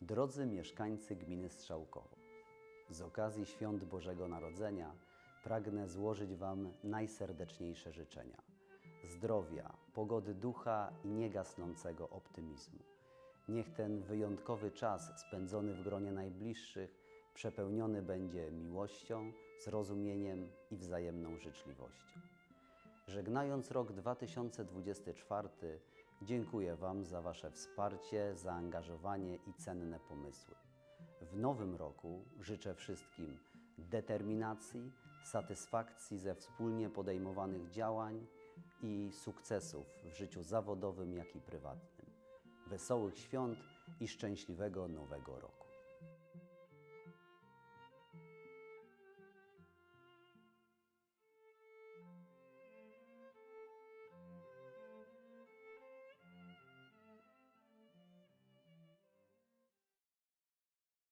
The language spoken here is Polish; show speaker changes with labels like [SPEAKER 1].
[SPEAKER 1] Drodzy mieszkańcy gminy Strzałkowo, z okazji świąt Bożego Narodzenia pragnę złożyć Wam najserdeczniejsze życzenia zdrowia, pogody ducha i niegasnącego optymizmu. Niech ten wyjątkowy czas spędzony w gronie najbliższych przepełniony będzie miłością, zrozumieniem i wzajemną życzliwością. Żegnając rok 2024, dziękuję Wam za Wasze wsparcie, zaangażowanie i cenne pomysły. W nowym roku życzę wszystkim determinacji, satysfakcji ze wspólnie podejmowanych działań i sukcesów w życiu zawodowym, jak i prywatnym. Wesołych świąt i szczęśliwego nowego roku.